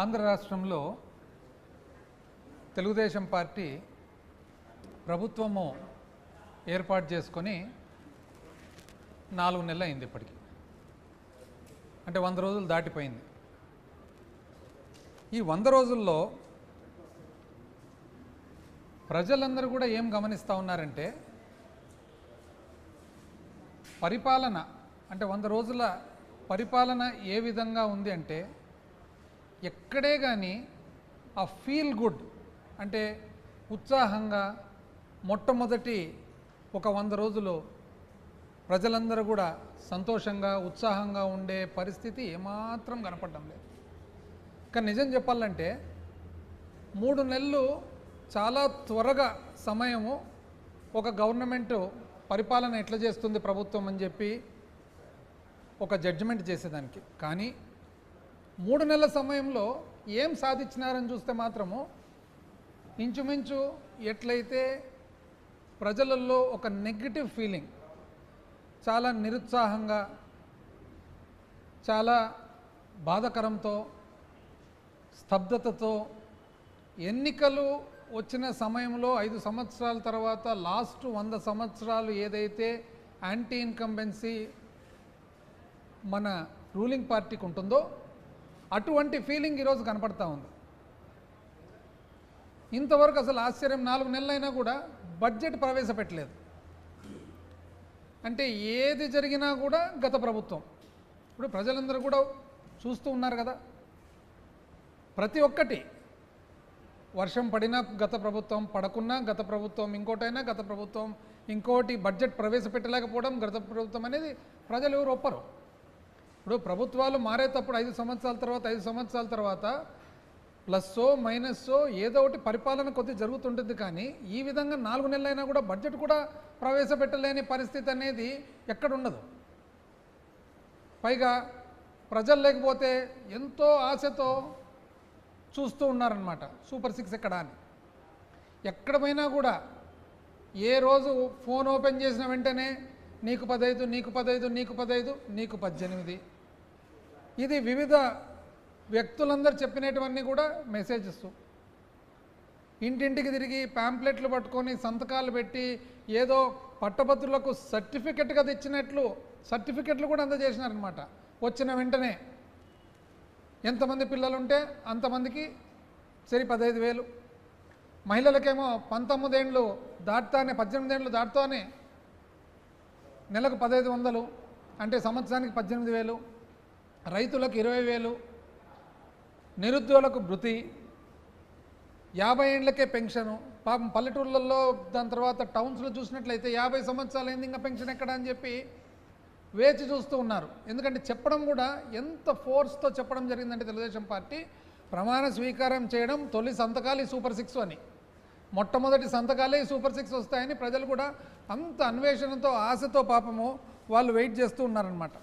ఆంధ్ర రాష్ట్రంలో తెలుగుదేశం పార్టీ ప్రభుత్వము ఏర్పాటు చేసుకొని నాలుగు నెలలు అయింది ఇప్పటికి. అంటే వంద రోజులు దాటిపోయింది. ఈ వంద రోజుల్లో ప్రజలందరూ కూడా ఏం గమనిస్తూ ఉన్నారంటే పరిపాలన అంటే వంద రోజుల పరిపాలన ఏ విధంగా ఉంది అంటే ఎక్కడే కానీ ఆ ఫీల్ గుడ్ అంటే ఉత్సాహంగా మొట్టమొదటి ఒక వంద రోజులు ప్రజలందరూ కూడా సంతోషంగా ఉత్సాహంగా ఉండే పరిస్థితి ఏమాత్రం కనపడడం లేదు. కానీ నిజం చెప్పాలంటే మూడు నెలలు చాలా త్వరగా సమయము ఒక గవర్నమెంట్ పరిపాలన ఎట్లా చేస్తుంది ప్రభుత్వం అని చెప్పి ఒక జడ్జిమెంట్ చేసేదానికి. కానీ మూడు నెలల సమయంలో ఏం సాధించినారని చూస్తే మాత్రము ఇంచుమించు ఎట్లయితే ప్రజలలో ఒక నెగిటివ్ ఫీలింగ్ చాలా నిరుత్సాహంగా చాలా బాధకరంతో స్తబ్దతతో ఎన్నికలు వచ్చిన సమయంలో ఐదు సంవత్సరాల తర్వాత లాస్ట్ వంద సంవత్సరాలు ఏదైతే యాంటీ ఇన్కంబెన్సీ మన రూలింగ్ పార్టీకి ఉంటుందో అటువంటి ఫీలింగ్ ఈరోజు కనపడతా ఉంది. ఇంతవరకు అసలు ఆశ్చర్యం నాలుగు నెలలైనా కూడా బడ్జెట్ ప్రవేశపెట్టలేదు. అంటే ఏది జరిగినా కూడా గత ప్రభుత్వం. ఇప్పుడు ప్రజలందరూ కూడా చూస్తూ ఉన్నారు కదా. ప్రతి ఒక్కటి వర్షం పడినా గత ప్రభుత్వం పడకున్నా గత ప్రభుత్వం ఇంకోటైనా గత ప్రభుత్వం ఇంకోటి బడ్జెట్ ప్రవేశపెట్టలేకపోవడం గత ప్రభుత్వం అనేది ప్రజలు ఎవరు ఒప్పరు. ఇప్పుడు ప్రభుత్వాలు మారేటప్పుడు ఐదు సంవత్సరాల తర్వాత ఐదు సంవత్సరాల తర్వాత ప్లస్సో మైనస్సో ఏదో ఒకటి పరిపాలన కొద్ది జరుగుతుంటుంది కానీ ఈ విధంగా నాలుగు నెలలైనా కూడా బడ్జెట్ కూడా ప్రవేశపెట్టలేని పరిస్థితి అనేది ఎక్కడ ఉండదు పైగా ప్రజలు లేకపోతే ఎంతో ఆశతో చూస్తూ ఉన్నారనమాట సూపర్ సిక్స్ ఎక్కడ అని. ఎక్కడ పోయినా కూడా ఏ రోజు ఫోన్ ఓపెన్ చేసిన వెంటనే నీకు పదైదు నీకు పదైదు నీకు పదైదు నీకు పద్దెనిమిది ఇది వివిధ వ్యక్తులందరూ చెప్పినటువన్నీ కూడా మెసేజెస్ ఇంటింటికి తిరిగి ప్యాంప్లెట్లు పట్టుకొని సంతకాలు పెట్టి ఏదో పట్టభద్రులకు సర్టిఫికెట్గా తెచ్చినట్లు సర్టిఫికెట్లు కూడా అందజేసినారనమాట వచ్చిన వెంటనే ఎంతమంది పిల్లలు ఉంటే అంతమందికి సరి పదహైదు వేలు. మహిళలకేమో పంతొమ్మిదేండ్లు దాటుతానే పద్దెనిమిదేండ్లు దాటుతానే నెలకు పదహైదు వందలు అంటే సంవత్సరానికి పద్దెనిమిది వేలు. రైతులకు ఇరవై వేలు నిరుద్యోగులకు భృతి యాభై ఏండ్లకే పెన్షను. పాపం పల్లెటూళ్ళల్లో దాని తర్వాత టౌన్స్లో చూసినట్లయితే యాభై సంవత్సరాలు అయింది ఇంకా పెన్షన్ ఎక్కడ అని చెప్పి వేచి చూస్తూ ఉన్నారు. ఎందుకంటే చెప్పడం కూడా ఎంత ఫోర్స్తో చెప్పడం జరిగిందంటే తెలుగుదేశం పార్టీ ప్రమాణ స్వీకారం చేయడం తొలి సంతకాలు సూపర్ సిక్స్ అని. మొట్టమొదటి సంతకాలే ఈ సూపర్ సిక్స్ వస్తాయని ప్రజలు కూడా అంత అన్వేషణతో ఆశతో పాపము వాళ్ళు వెయిట్ చేస్తూ ఉన్నారనమాట